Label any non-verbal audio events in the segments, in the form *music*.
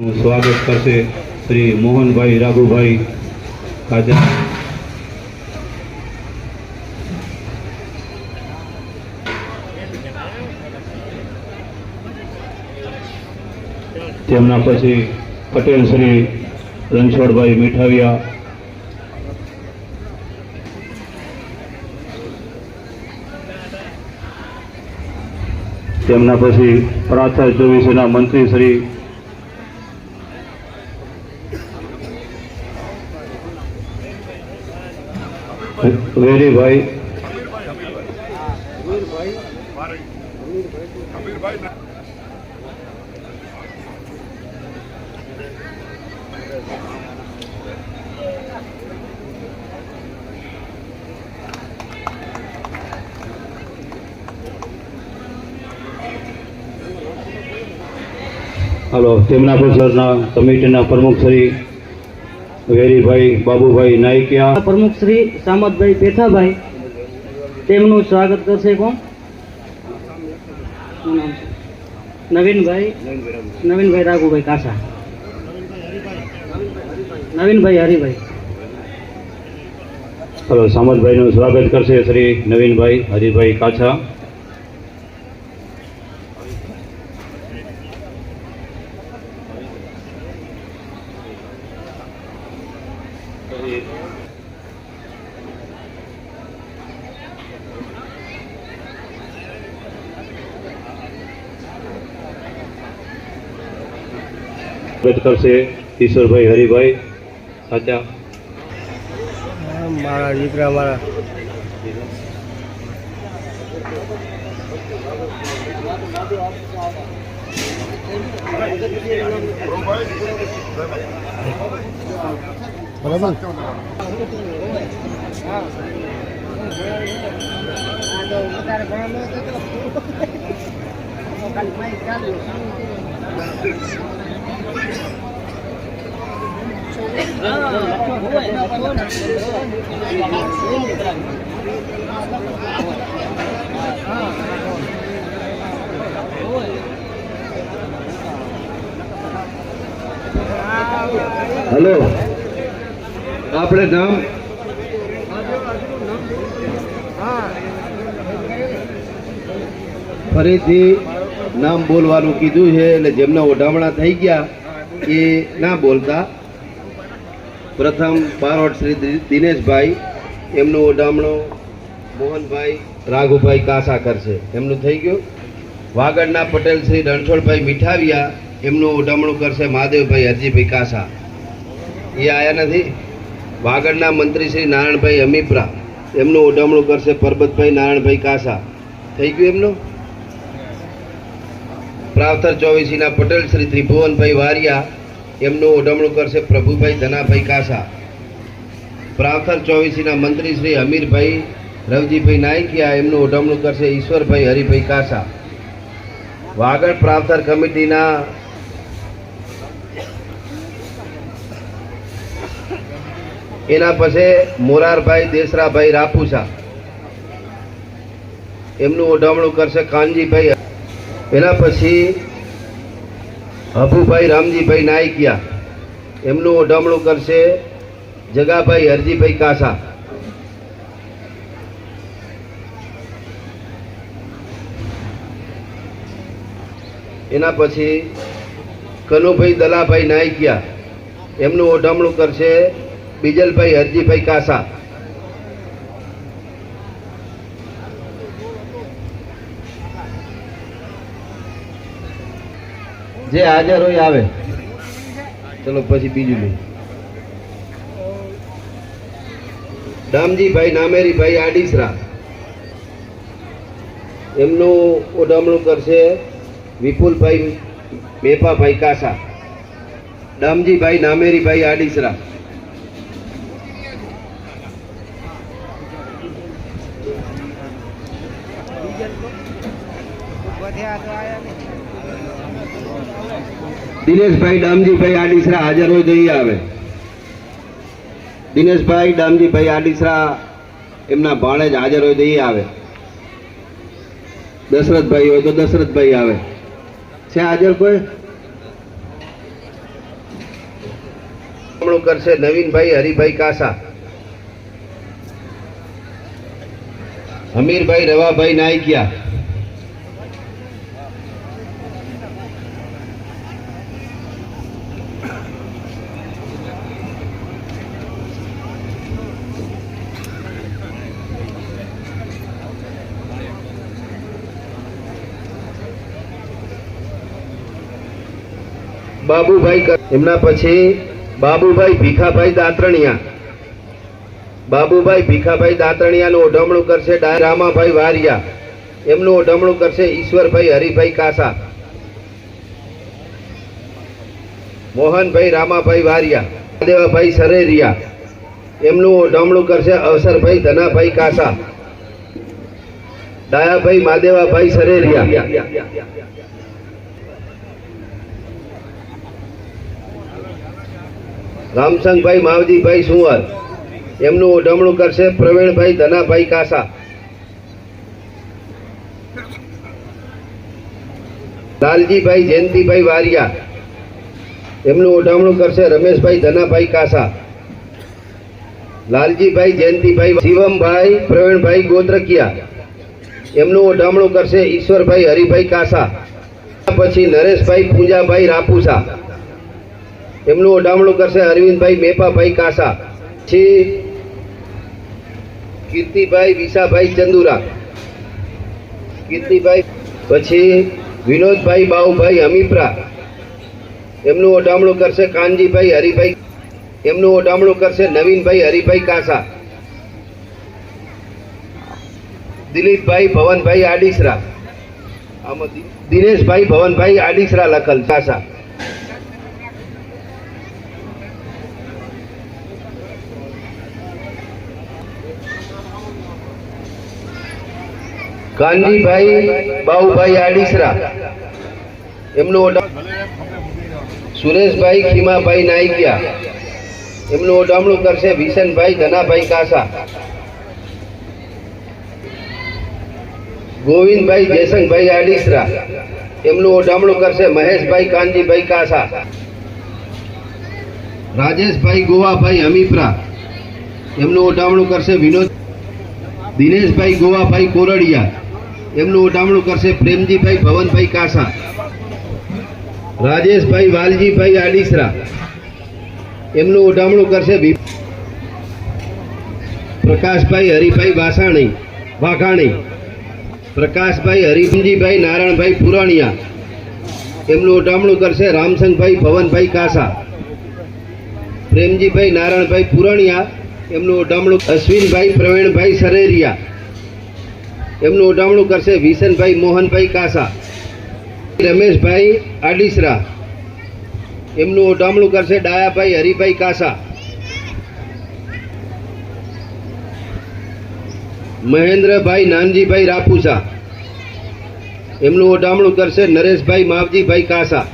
સ્વાગત કરશે શ્રી મોહનભાઈ રાઘુભાઈ ખાજા તેમના પછી પટેલ શ્રી રણછોડભાઈ મીઠાવિયા, તેમના પછી પ્રાંતર ચોવીસના મંત્રી શ્રી વેરીભાઈ. હલો તેમના પછીના કમિટીના પ્રમુખ શ્રી વેરીભાઈ બાબુભાઈ નાયકિયા. પ્રમુખ શ્રી સામતભાઈ પેથાભાઈ તેમનું સ્વાગત કરશે કોણ? નવીનભાઈ નવીનભાઈ રાઘુભાઈ કાસા. નવીનભાઈ હરિભાઈ. હલો સામતભાઈનું સ્વાગત કરશે શ્રી નવીનભાઈ હરિભાઈ કાછા સ્વાગત કરશે ઈશ્વરભાઈ હરિભાઈ. કાચા મારા દીકરા મારા. બરાબર? *laughs* હલો. આપણે નામ? ફરીથી નામ બોલવાનું કીધું છે, એટલે જેમના ઓઢામણા થઈ ગયા એ ના બોલતા. પ્રથમ પારોટ શ્રી દિનેશભાઈ, એમનું ઓઢામણો મોહનભાઈ, રાઘુભાઈ કાસા કરશે એમનું થઈ ગયું. વાગડના પટેલ શ્રી રણછોડભાઈ મીઠાવિયા એમનું ઓઢામણું કરશે મહાદેવભાઈ હરજીભાઈ કાસા. એ આવ્યા નથી. વાગડના મંત્રી શ્રી નારાયણભાઈ અમીપરા એમનું ઓઢામણું કરશે પરબતભાઈ નારાયણભાઈ કાસા. થઈ ગયું એમનું? પ્રાવતર ચોવીસીના પટેલ શ્રી ત્રિભુવનભાઈ વારિયા એમનું ઓઢામણું કરશે પ્રભુભાઈ ધનાભાઈ કાસા. પ્રાવતર ચોવીસીના મંત્રી શ્રી હમીરભાઈ રવજીભાઈ નાયકિયા એમનું ઓઢામણું કરશે ઈશ્વરભાઈ હરિભાઈ કાસા. વાગડ પ્રાવતર કમિટીના એના પછી મોરારભાઈ દેસરાભાઈ રાપુસા. એમનું ઓઢામણું કરશે કાનજીભાઈ. એના પછી હભુભાઈ રામજીભાઈ નાયકિયા. એમનું ઓઢામણું કરશે જગાભાઈ હરજીભાઈ કાસા. એના પછી કનુભાઈ દલાભાઈ નાયકિયા. એમનું ઓઢામણું કરશે બીજલભાઈ હરજીભાઈ કાસા. જે હાજર હોય આવે. ચલો પછી બીજું લઈ દામજીભાઈ નામેરીભાઈ, આડીસરા. એમનું ઓઢામણું કરશે વિપુલભાઈ મેપાભાઈ કાસા. દામજીભાઈ નામેરીભાઈ, આડીસરા. દિનેશભાઈ ડામજીભાઈ આડીસરા હાજર હોય જઈ આવે. દિનેશભાઈ ડામજીભાઈ આડીસરા એમના ભાણે જ હાજર હોય જઈ આવે. દશરથભાઈ હોય તો દશરથભાઈ આવે. છે હાજર કોઈ? કરશે નવીનભાઈ, હરિભાઈ કાસા. હમીરભાઈ, રવાભાઈ નાયકિયા. બાબુભાઈ એમના પછી બાબુભાઈ ભીખાભાઈ દાતરણિયા. બાબુભાઈ ભીખાભાઈ દાતરણિયાનું ઓઢમણું કરશે રામાભાઈ વારિયા. એમનું ઓઢમણું કરશે ઈશ્વરભાઈ હરિભાઈ કાસા. મોહનભાઈ રામાભાઈ વારિયા. દેવાભાઈ સરેરિયા. એમનું ઓઢમણું કરશે અવસરભાઈ ધનાભાઈ કાસા. ડાયાભાઈ માદેવાભાઈ સરેરિયા. રામસંગભાઈ માવજીભાઈ સુંવર. એમનું ઓઢમણું કરશે પ્રવીણભાઈ ધનાભાઈ કાસા. લાલજીભાઈ જયંતિભાઈ વારિયા. એમનું ઓઢામણું કરશે રમેશભાઈ ધનાભાઈ કાસા. લાલજીભાઈ જયંતિભાઈ, શિવમભાઈ, પ્રવીણભાઈ ગોત્રકિયા. એમનું ઓઢામણું કરશે ઈશ્વરભાઈ હરિભાઈ કાસા. પછી નરેશભાઈ પૂંજાભાઈ રાપુસા. એમનું ઓઢામણું કરશે અરવિંદભાઈ મેપાભાઈ કાસા. પછી કીર્તિભાઈ વિશાભાઈ ચંદુરા. કીર્તિભાઈ, પછી વિનોદભાઈ બાઉભાઈ અમીપરા એમનું ઓઢામણું કરશે કાનજીભાઈ હરિભાઈ. એમનું ઓઢામણું કરશે નવીનભાઈ હરિભાઈ કાસા. દિલીપભાઈ ભવનભાઈ આડીસરા. આમાં દિનેશભાઈ ભવનભાઈ આડીસરા લખલ, કાસા. કાનજીભાઈ બાઉભાઈ આડીસરા. એમનું સુરેશભાઈ ખીમાભાઈ નાઈકિયા એમનું ઓઢામણું કરશે ભીષણભાઈ ધનાભાઈ કાસા. ગોવિંદભાઈ જયસંગભાઈ આડીસરા. એમનું ઓઢામણું કરશે મહેશભાઈ કાનજીભાઈ કાસા. રાજેશભાઈ ગોવાભાઈ હમીપરા એમનું ઓઢામણું કરશે વિનોદ દિનેશભાઈ ગોવાભાઈ કોરડિયા. એમનું ઉડામણું કરશે પ્રેમજીભાઈ, ભવનભાઈ કાસા, રાજેશભાઈ, વાલજીભાઈ આડીસરા. એમનું ઉડામણું કરશે પ્રકાશભાઈ, હરિભાઈ વાસાણી, વાઘાણી. પ્રકાશભાઈ, હરિમજીભાઈ, નારાયણભાઈ પુરાણિયા. એમનું ઓઢામણું કરશે રામસંગભાઈ, ભવનભાઈ કાસા. પ્રેમજીભાઈ, નારાયણભાઈ પુરાણિયા. એમનું ઉડામણું અશ્વિનભાઈ, પ્રવીણભાઈ સરેરિયા. એમનું ઓઢામણું કરશે વિશનભાઈ મોહનભાઈ કાસા, રમેશભાઈ આડીસરા. એમનું ઓઢામણું કરશે ડાયાભાઈ હરિભાઈ કાસા. મહેન્દ્રભાઈ નાનજીભાઈ રાપુસા. એમનું ઓઢામણું કરશે નરેશભાઈ માવજીભાઈ કાસા.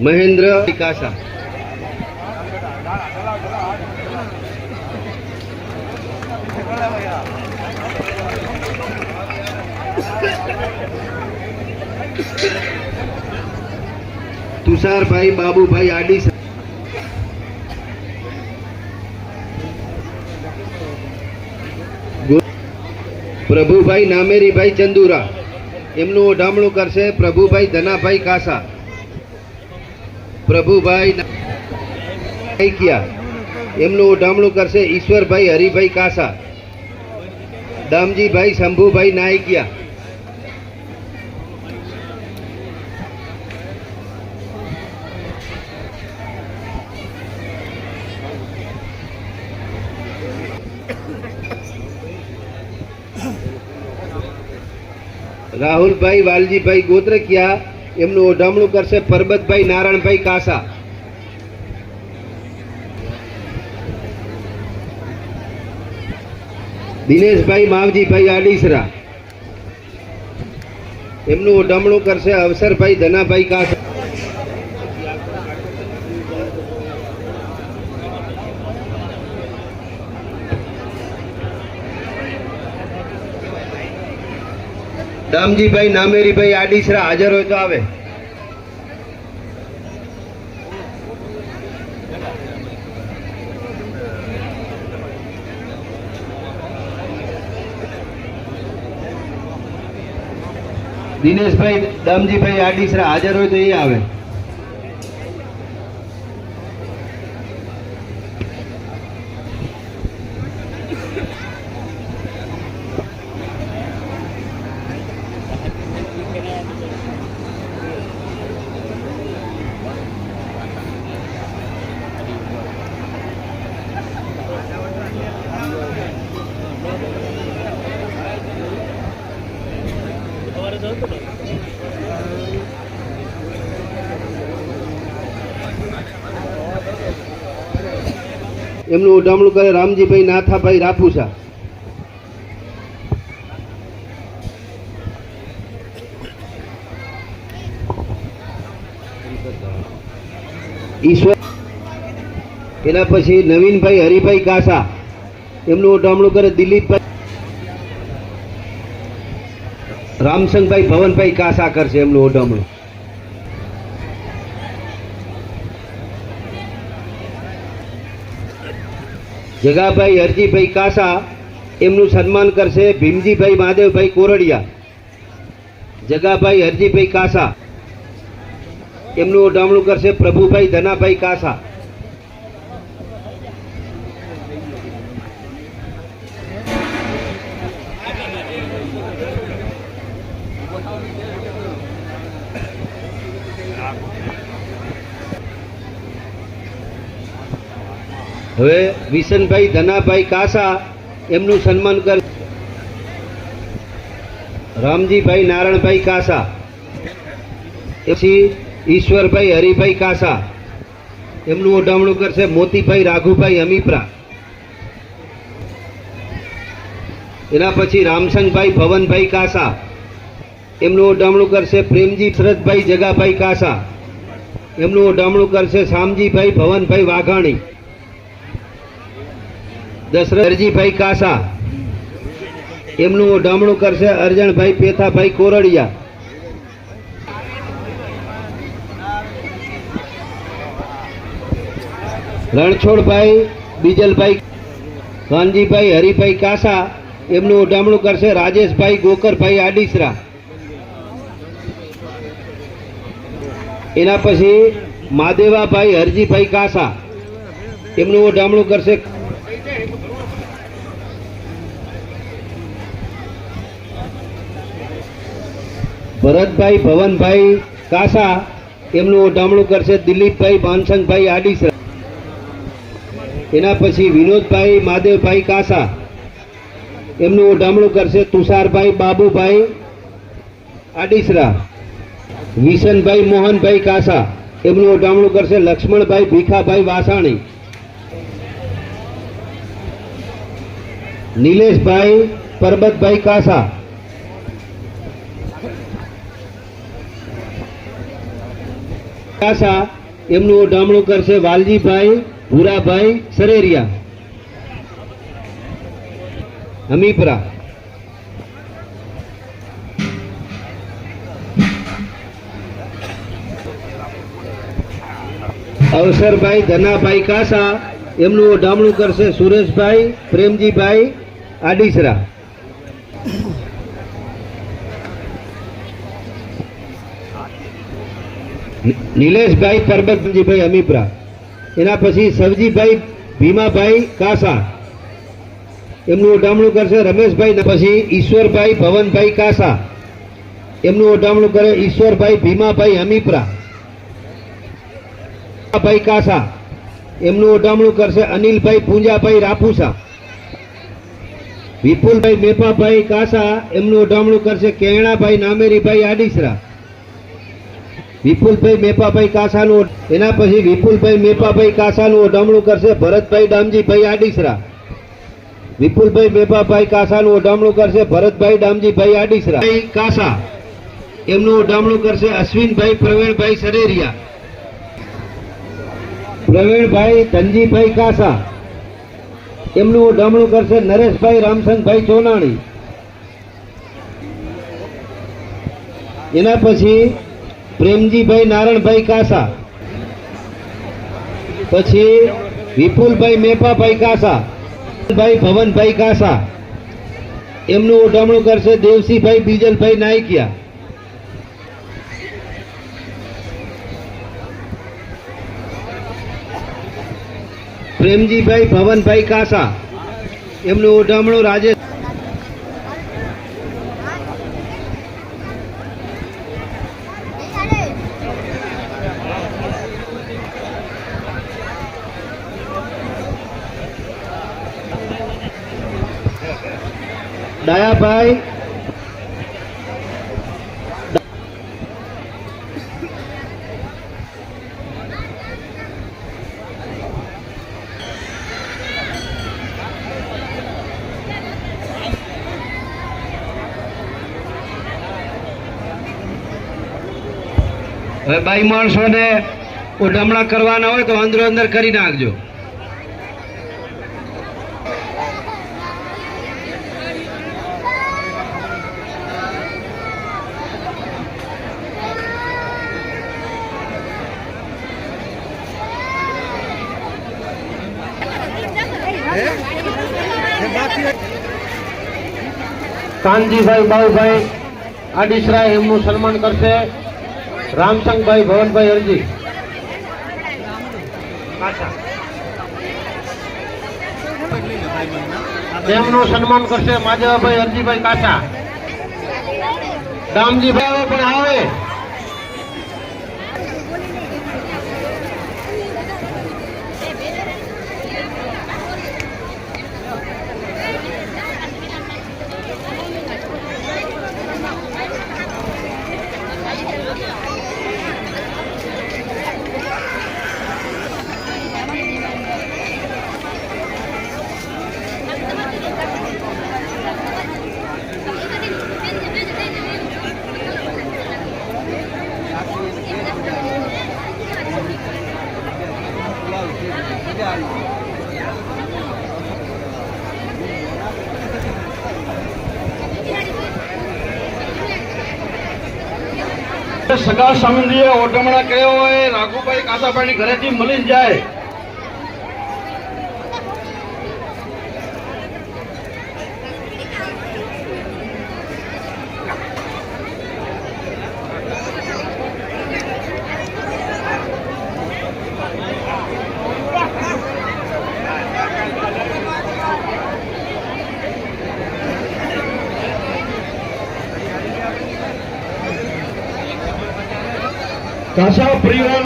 મહેન્દ્ર કાસા. તુષારભાઈ, બાબુભાઈ આડીસા ગો- પ્રભુભાઈ નામેરીભાઈ ચંદુરા. એમનું ઓઢામણું કરશે પ્રભુભાઈ ધનાભાઈ કાસા. પ્રભુભાઈ એમનું ઓઢામણું કરશે ઈશ્વરભાઈ હરિભાઈ કાસા. દામજીભાઈ શંભુભાઈ નાયકિયા. રાહુલભાઈ વાલજીભાઈ ગોત્રકિયા એમનું ઓઢામણું કરશે પરબતભાઈ નારાયણભાઈ કાસા. દિનેશભાઈ માવજીભાઈ આડીસરા. એમનું ઉડામણું કરશે અવસરભાઈ ધનાભાઈ કાસા દામજીભાઈ નામેરીભાઈ આડીસરા હાજર હોય તો આવે. દિનેશભાઈ દામજીભાઈ આડીસરા હાજર હોય તો એ આવે. એમનું ઉડામણું કરે રામજીભાઈ નાથાભાઈ રાપુસા. ઈશ્વર. એના પછી નવીનભાઈ હરિભાઈ કાસા એમનું ઉડામણું કરે દિલીપભાઈ. રામસંગભાઈ ભવનભાઈ કાસા કરશે એમનું ઉડામણું. જગાભાઈ, હરજીભાઈ કાસા એમનું સન્માન કરશે ભીમજીભાઈ મહાદેવભાઈ કોરડિયા. જગાભાઈ, હરજીભાઈ કાસા એમનું ઓઢામણું કરશે પ્રભુભાઈ ધનાભાઈ કાસા. હવે વિશનભાઈ ધનાભાઈ કાસા એમનું સન્માન કર રામજીભાઈ નારણભાઈ કાસા. પછી ઈશ્વરભાઈ હરિભાઈ કાસા. એમનું ઓઢામણું કરશે મોતીભાઈ રાઘુભાઈ અમીપરા. એના પછી રામસંગભાઈ ભવનભાઈ કાસા. એમનું ઓઢામણું કરશે પ્રેમજી શરદભાઈ જગાભાઈ કાસા. એમનું ઓઢામણું કરશે શામજીભાઈ ભવનભાઈ વાઘાણી. દશરથજીભાઈ કાસા. એમનું ઓઢામણું કરશે અરજણભાઈ પેથાભાઈ કોરડિયા. રણછોડભાઈ, બીજલભાઈ કાનજીભાઈ હરિભાઈ કાસા, એમનું ઓઢામણું કરશે રાજેશભાઈ ગોકરભાઈ આડીસરા. એના પછી માદેવાભાઈ હરજીભાઈ કાસા. એમનું ઓઢામણું કરશે ભરતભાઈ, ભવનભાઈ કાસા, એમનું ઓઢામણું કરશે દિલીપભાઈ, માનસંગભાઈ આડીસરા એના પછી વિનોદભાઈ માદેવભાઈ કાસા. એમનું ઓઢામણું કરશે તુષારભાઈ, બાબુભાઈ આડીસરા વિશનભાઈ, મોહનભાઈ કાસા. એમનું ઓઢામણું કરશે લક્ષ્મણભાઈ, ભીખાભાઈ વાસાણી. નિલેશભાઈ, પરબતભાઈ કાસા. કાસા, એમનું ઓઢામણું કરશે વાલજીભાઈ, ભૂરાભાઈ સરેરિયા. હમીપરા. અવસરભાઈ, ધનાભાઈ કાસા, એમનું ઓઢામણું કરશે સુરેશભાઈ, પ્રેમજીભાઈ આડીસરા. નિલેશભાઈ પરબતજીભાઈ અમીપરા. એના પછી સવજીભાઈ ભીમાભાઈ કાસા. એમનું ઓઢામણું કરશે રમેશભાઈ પછી ઈશ્વરભાઈ ભવનભાઈ કાસા. એમનું ઓઢામણું કરે ઈશ્વરભાઈ ભીમાભાઈ અમીપરા. ભાઈ કાસા. એમનું ઓઢામણું કરશે અનિલભાઈ પૂંજાભાઈ રાપુસા. વિપુલભાઈ મેપાભાઈ કાસા. એમનું ઓઢામણું કરશે કેણાભાઈ નામેરીભાઈ આડીસરા. વિપુલભાઈ મેપાભાઈ કાસાનું એના પછી વિપુલભાઈ મેપાભાઈ કાસાનું ઓઢામણું કરશે ભરતભાઈ ડામજીભાઈ આડીસરા. વિપુલભાઈ મેપાભાઈ કાસાનું ઓઢામણું કરશે ભરતભાઈ ડામજીભાઈ આડીસરા. કાસા એમનું ઓઢામણું કરશે અશ્વિનભાઈ પ્રવીણભાઈ સરેરિયા પ્રવીણભાઈ ધનજીભાઈ કાસા. એમનું ઓઢામણું કરશે નરેશભાઈ રામસંગભાઈ ચોનાણી એના પછી પ્રેમજીભાઈ નારણભાઈ કાસા. પછી વિપુલભાઈ મેપાભાઈ કાસા. ભાઈ ભવનભાઈ કાસા. એમનું ઓઢામણું કરશે દેવસીભાઈ બીજલભાઈ નાયકિયા. પ્રેમજીભાઈ ભવનભાઈ કાસા. એમનું ઓઢામણું રાજેશ હવે બાઈ માણસોને ઓઢમણા કરવાના હોય તો અંદરો અંદર કરી નાખજો. કાનજીભાઈ બાઉભાઈ આડીસરા એમનું સન્માન કરશે. રામસંગભાઈ ભવનભાઈ અરજી તેમનું સન્માન કરશે માધવાભાઈ અરજીભાઈ કાસા દામજીભાઈ પણ આવે. સગા સંબંધીએ ઓઢમણા કયો હોય રાઘુભાઈ કાસાભાઈ ઘરેથી મળી જાય. કાસા પરિવાર